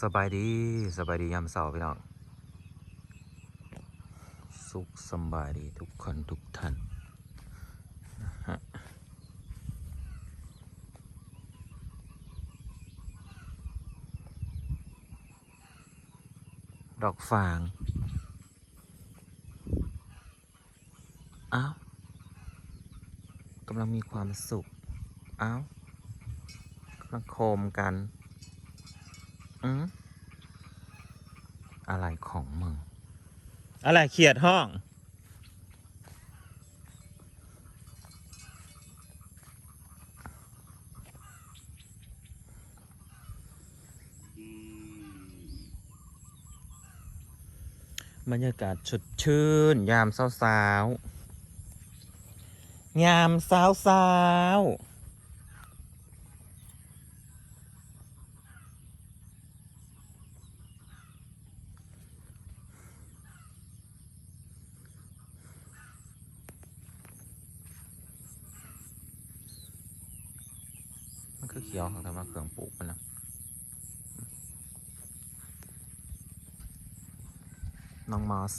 สบายดีสบายดียามเสาร์พี่น้องสุขสบายดีทุกคนทุกท่านดอกฟางอ้าวกำลังมีความสุขอ้าวกำลังโคมกัน อืมอะไรของมึง อะไรเขียดห้อง บรรยากาศสดชื่น ยามเช้าๆยามเช้าๆ ขียวของธรรมะเครื่องปลูกมันนะน้องมอส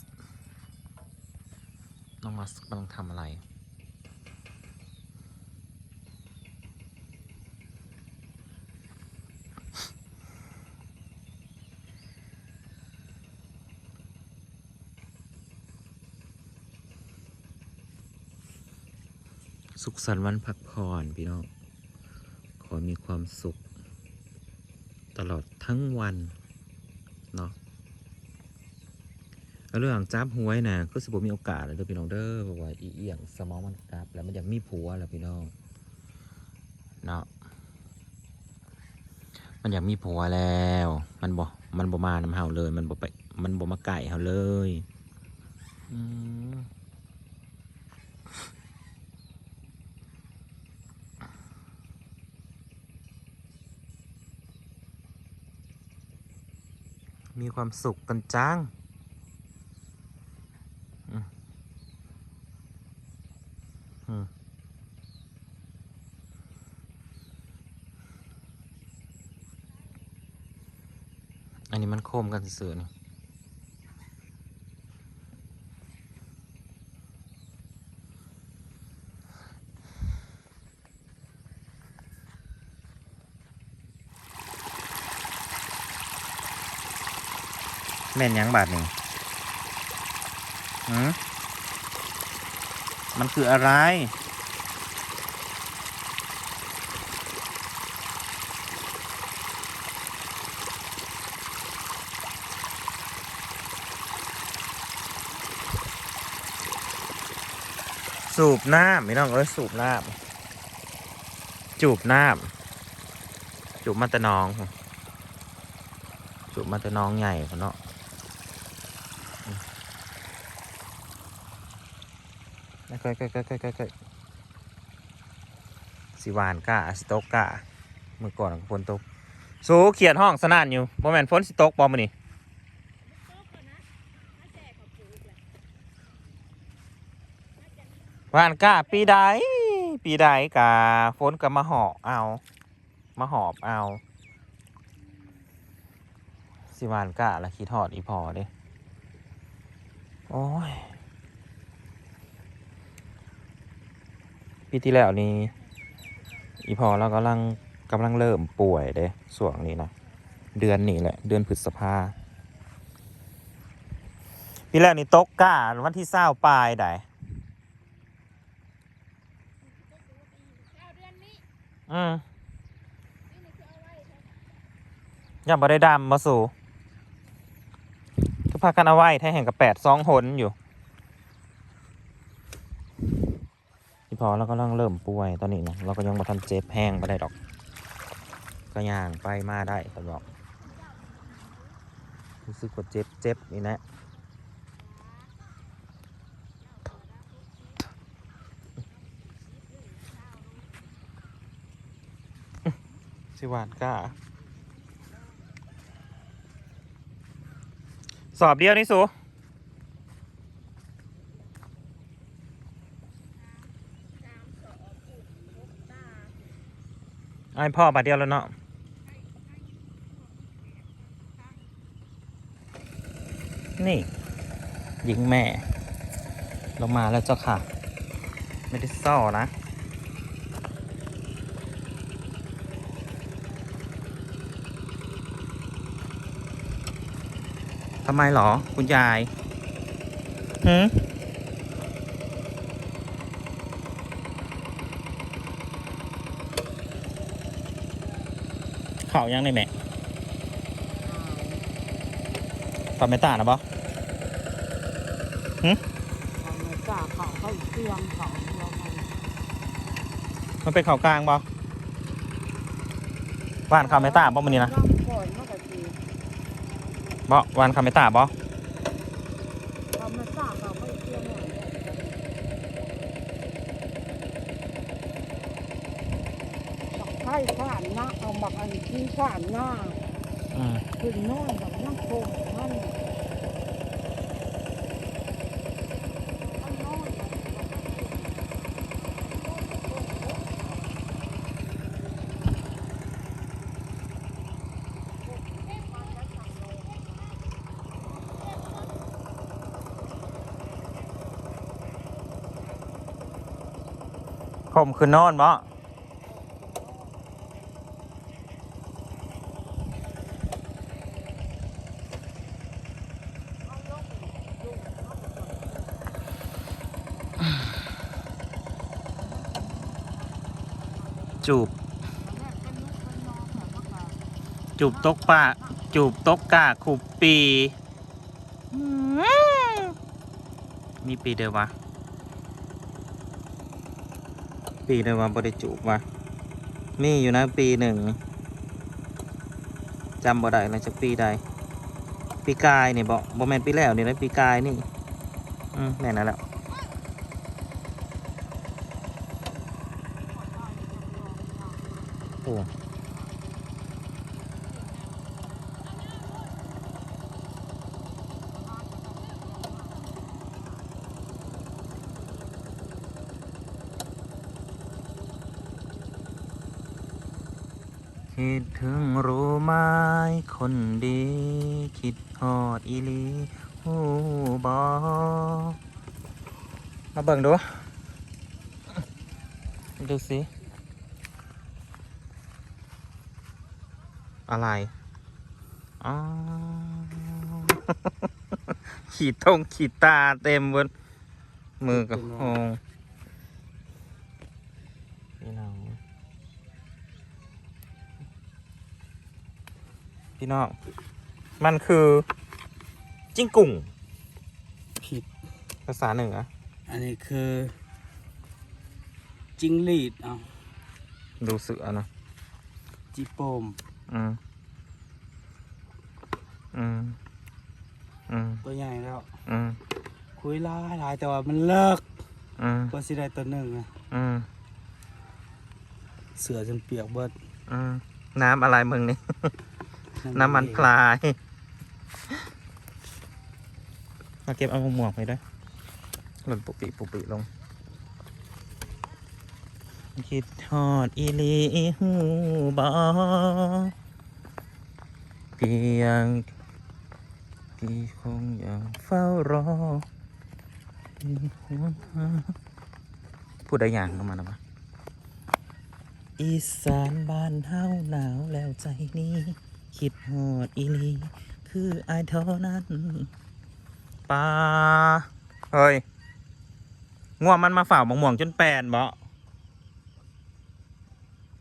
น้องมอสกำลังทำอะไร สุขสันต์วันพักผ่อนพี่น้อง อมีความสุข ตลอดทั้งวันเนาะเรื่องจับหวยนะก็สิบมีโอกาสเลยเด้อพี่น้องเด้อเพราะว่าอีเอียงสมองมันกลับ แล้วมันอยากมีผัวแล้วพี่น้องเนาะมันอยากมีผัวแล้ว มันบ่มันบ่มานำเฮาเลย มันบ่ไป มันบ่มาไก่เฮาเลย อืม มีความสุขกันจังอันนี้มันโคมกันเสือนี่ แม่นยังบาทนี่หืมมันคืออะไร สูบน้ำไม่ต้องเอ้ยสูบน้ำจูบน้ำจูบมาต่น้องจูบมาต่น้องใหญ่คนเนาะอืมใก ล้ใกล้ใกล้ใกล้ใกล้ใกล้สิวานกะสตกกะเมื่อก่อนฝนตกสูเขียนห้องสนานอยู่บ่แม่นฝนสิตกบ่มื้อนี้วานกะปีใดปีใดกะฝนก็มาหอบเอามาหอบเอา สิวานกะละคิดทอดอีพอเด้โอ้ย ปีที่แล้วนี่อีพอเรากำลังกำลังเริ่มป่วยเด้ส่วงนี้นะเดือนนี้แหละ เดือนพฤษภาปีแรกนี่ตกกะวันที่เศร้าปลายได้เอาเดือนนี้อืมนี่นี่คือเอาไว้เถอะยังบ่ได้ดำมาสู่ก็พากันเอาไว้แท้แห่งกับแปดสองหนอยู่ ที่พอเราก็เริ่มเริ่มป่วยตอนนี้นะเราก็ยังมาทันเจ็บแห้งไปได้ดอก ก็ย่างไปมาได้เขาบอกรู้สึกว่าเจ็บเจ็บนี่แหละสิหวานก้าสอบเดียวนี่สู ไอพ่อบาดเดียวแล้วเนาะนี่ หญิงแม่ เรามาแล้วเจ้าค่ะ ไม่ได้ซ่อนะทำไมหรอ คุณยายหืม ข่าวยังในแม่ตอนไม่ตานะบอเขาไม่กล้าเขาเขาเตียงเขาเราไม่มันเป็นข่าวกลางบอวานข่าวไม่ตาบอมันนี่นะ ร่างก่อนมันก็ดีบอวานข่าวไม่ตาบอ เขาไม่กล้าเขาเขาเตียงหน่อย บักไข่ข้านหน้าเอาบักอันที่ข้านหน้าอืมขึ้นนอนกับนั่งโคงนั่นมันนอนข่มคืนนอนบ จูบแม่เป็นลูกเป็นน้องแบบว่าจูบตกปะจูบตกกาขุบปีอืมมีปีเดียววะปีเดียววะบริจูบวะมีอยู่นะปีหนึ่งจำบ่ได้แล้วจากปีใดปีกายนี่บอกบ่แม่นปีแล้วนี่นะปีกายนี่ อืมแม่นนั่นแหล้ วโอ้คิดถึงรู้ไหมคนดี คิดฮอดอีหลีหูบอมาเบิ่งดู ดูสิ อะไร อ๋อ ขีดทงขีดตาเต็มบนมือกับโองพี่น้อง พี่น้อง มันคือ จิ้งกุ่ง ผิด ภาษาเหนือ อันนี้คือ จิงหรีดเอาดูเสือนะจีโปม อืมอืมอืมตัวใหญ่แล้ว อืมคุยหลายหลายแต่ว่ามันเลิกอืมก็สิได้ตัวหนึ่งอะอืมเสือจนเปียกเบิดอืมน้ำอะไรมึงนี่ น้ำมันพลายมาเก็บเอาหมวกไปด้วยหล่นปุกปิปุกปิลง คิดทอดอีลีหูบอเพียงที่คงยังเฝ้ารอพูดได้อย่างเข้ามาหน่อยวะอีสานบ้านเฮาหนาวแล้วใจนี้ คิดหอดอีลีคืออายเท่านั้นปลาเฮ้ยง่วงมันมาฝ่าบางม่วงจนแปนบ่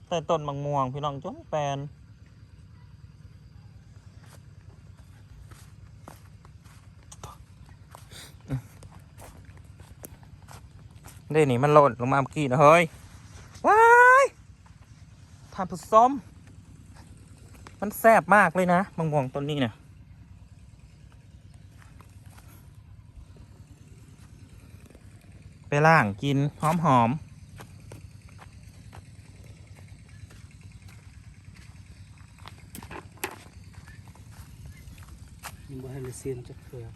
ใต้ต้นบางม่วงพี่น้องจนแปนเด้นี่มันหล่นลงมาเมื่อกี้นะเฮ้ย ว้ายท่านผู้ชมมันแซ่บมากเลยนะมะม่วงต้นนี้เนี่ยไปล่างกินหอมหอม ยังบ่ให้เลยเซียนจักเถื่อๆ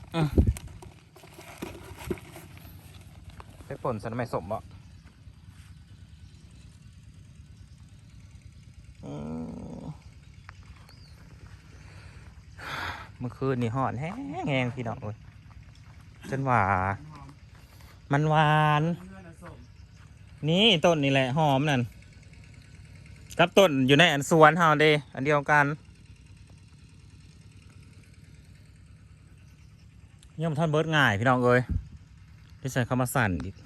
ไปป่นสันไม่สมบ่อืมเมื่อคืนนี่หอนแห้งแห้งพี่น้องเอ้ยจนหวามันหวาน นี่ต้นนี่แหละหอมนั่นกับต้นอยู่ในอันสวนเฮาเด้อันเดียวกัน ย่อมท่านเบิร์ดง่ายพี่น้องเอ้ยที่ใส่เข้ามาสั่นอีก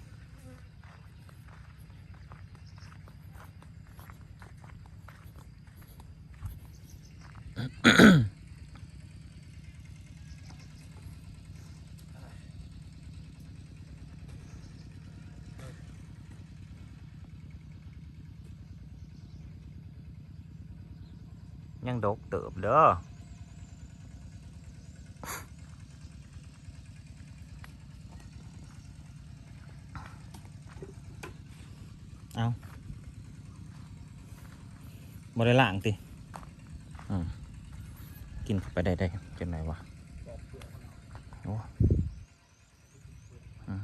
ยังดกเติบเด้อ บริล่างติอืมกินเข้าไปได้ได้จังไหนวะโอ้อืม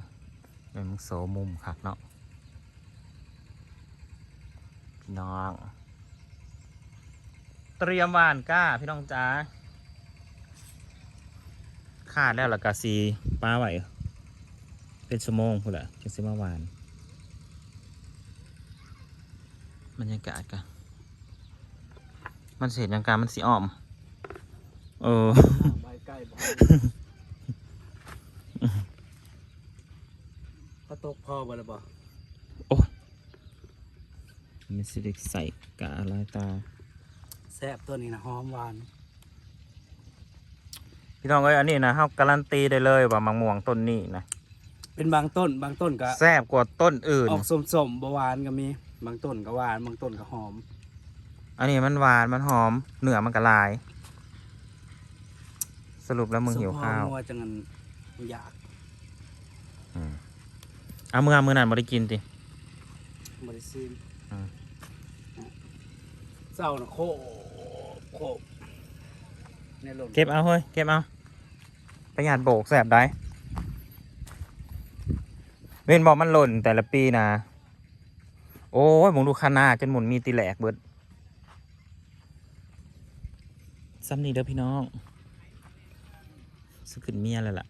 เป็นมึงโซมุมคักเนาะพี่น้อง เตรียมหวานก้าพี่น้องจ้าขาดแล้วละกาซีป้าไหวเป็นชั่วโมงพูดละจะซื้อมาหวานบรรยากาศกัน มันเสียยังการมันสีอ่อม เออ ใบใกล้บ่พอตกพอบ่ละบ่มันสิได้ใส่กะอะไรตา แซ่บตัวนี้นะหอมหวานพี่น้องเอ้ยอันนี้นะเฮาการันตีได้เลยว่ามังม่วงต้นนี้นะเป็นบางต้นบางต้นก็แซ่บกว่าต้นอื่น ออกสมๆบ่หวานก็มี บางต้นก็หวานบางต้นก็หอม อันนี้มันหวานมันหอมเนื้อมันกระลาย สรุปแล้วมึงหิวข้าวสมพอนัวจังงันอยากอืมเอามือเอามือนั่นบ่ได้กินติบ่ได้ซีมอืมเศร้านะโคโคในลมเก็บเอาเฮ้ยเก็บเอาประหยัดโบกแสบได้ เว้นบอกมันหล่นแต่ละปีนะ โอ้ยมึงดูคานาจนหมุนมีตีแหลกเบิด ซ้ำนี่เด้อพี่น้องสขึ้นเมียแลยล่ะ